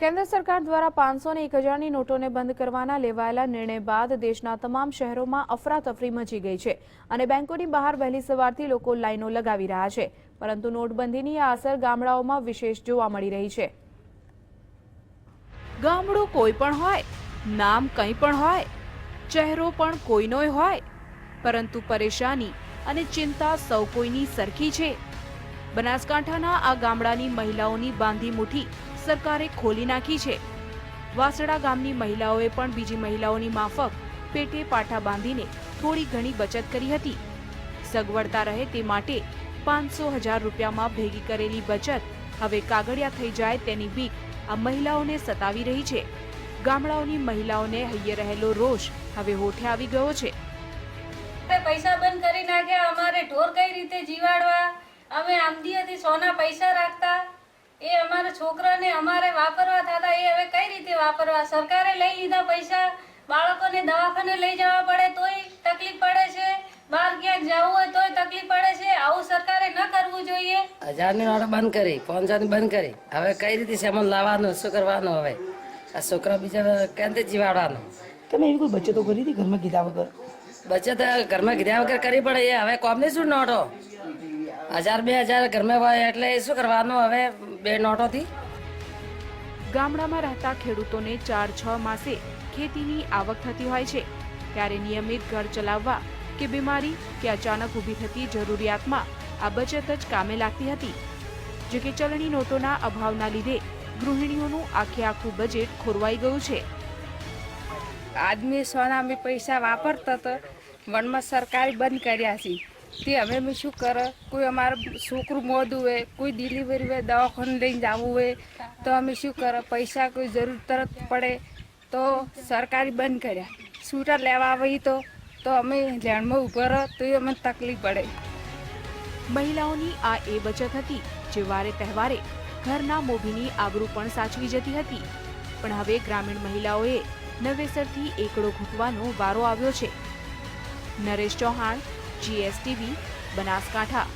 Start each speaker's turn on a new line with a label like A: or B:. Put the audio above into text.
A: કેન્દ્ર સરકાર દ્વારા પાંચસો ને એક હજારની નોટોને બંધ કરવાના લેવાયેલા નિર્ણય બાદ દેશના તમામ શહેરોમાં અફરાતફરી મચી ગઈ છે અને બેંકોની બહાર વહેલી સવારથી લોકો લાઈનો લગાવી રહ્યા છે. પરંતુ નોટબંધીની આ અસર ગામડાઓમાં વિશેષ જોવા મળી રહી છે. ગામડું કોઈ પણ હોય, નામ કંઈ પણ હોય, ચહેરો પણ કોઈનોય હોય, પરંતુ પરેશાની અને ચિંતા સૌ કોઈની સરખી છે. બનાસકાંઠાના આ ગામડાની મહિલાઓની બાંધી મુઠ્ઠી સરકારે ખોલી નાખી છે. વાસડા ગામની મહિલાઓએ પણ બીજી મહિલાઓની માફક પેટે પાટા બાંધીને થોડી ઘણી બચત કરી હતી. સગવડતા રહે તે માટે પાંચસો હજાર રૂપિયામાં ભેગી કરેલી બચત હવે કાગળિયા થઈ જાય તેની બીક આ મહિલાઓને સતાવી રહી છે. ગામડાઓની મહિલાઓને હૈયે રહેલો રોષ હવે હોઠે આવી ગયો છે.
B: પૈસા બંધ કરી નાખ્યા, અમારે ઢોર કઈ રીતે જીવાડવા? અમે આમદીએથી સોના પૈસા રાખતા? એ અમારા છોકરાને અમારે વાપરવા થતા એ હવે કઈ રીતે વાપરવા? સરકારે લઈ લીધા પૈસા. બાળકોને દવાખાને લઈ જવા પડે તોય તકલીફ પડે છે. બહાર ક્યાંક જવું હોય તોય તકલીફ પડે છે. આવું સરકારે ન કરવું જોઈએ.
C: હજારની નોટ બંધ કરી પાંચસોની બંધ કરી. હવે કઈ રીતે સામાન લાવવાનું શું કરવાનું હવે? આ છોકરા બીજા ક્યાંથી જીવાડવાનું?
D: તમે એવી કોઈ બચતો કરી હતી ઘરમાં કીધા વગર?
C: બચત ઘરમાં કીધા વગર કરી પડે એ. હવે કોમની શું નોટો? હજાર બે હજાર ઘરમાં હોય એટલે શું કરવાનું હવે બે નોટોથી?
A: ગામડામાં રહેતા ખેડૂતોને ચાર છ માસે ખેતીની આવક થતી હોય છે. ત્યારે નિયમિત ઘર ચલાવવા કે બીમારી કે અચાનક ઊભી થતી જરૂરિયાતમાં આ બચત જ કામે લાગતી હતી. જો કે ચલણી નોટોના અભાવના લીધે ગૃહિણીઓનું આખે આખું બજેટ ખોરવાઈ ગયું છે.
E: આદમી સોના પૈસા વાપરતા તો વનમાં સરકારે બંધ કર્યા છે. તે અમે બી શું કરે, કોઈ અમારું છોકરું મોદું હોય કોઈ ડિલિવરી હોય દવાખાને લઈને જવું હોય, તો અમે શું કરે, પૈસા કોઈ જરૂર તરત પડે, તો સરકારે બંધ કર્યા. સ્કૂટર લેવા આવી તો તો અમે લેણમાં ઊભા રહો તો એ અમને તકલીફ પડે.
A: મહિલાઓની આ એ બચત હતી, જે વારે તહેવારે ઘરના મોભીની આબરૂ પણ સાચવી જતી હતી. પણ હવે ગ્રામીણ મહિલાઓએ નવેસરથી એકડો ઘૂંટવાનો વારો આવ્યો છે. નરેશ ચૌહાણ જીએસટીવી બનાસકાંઠા.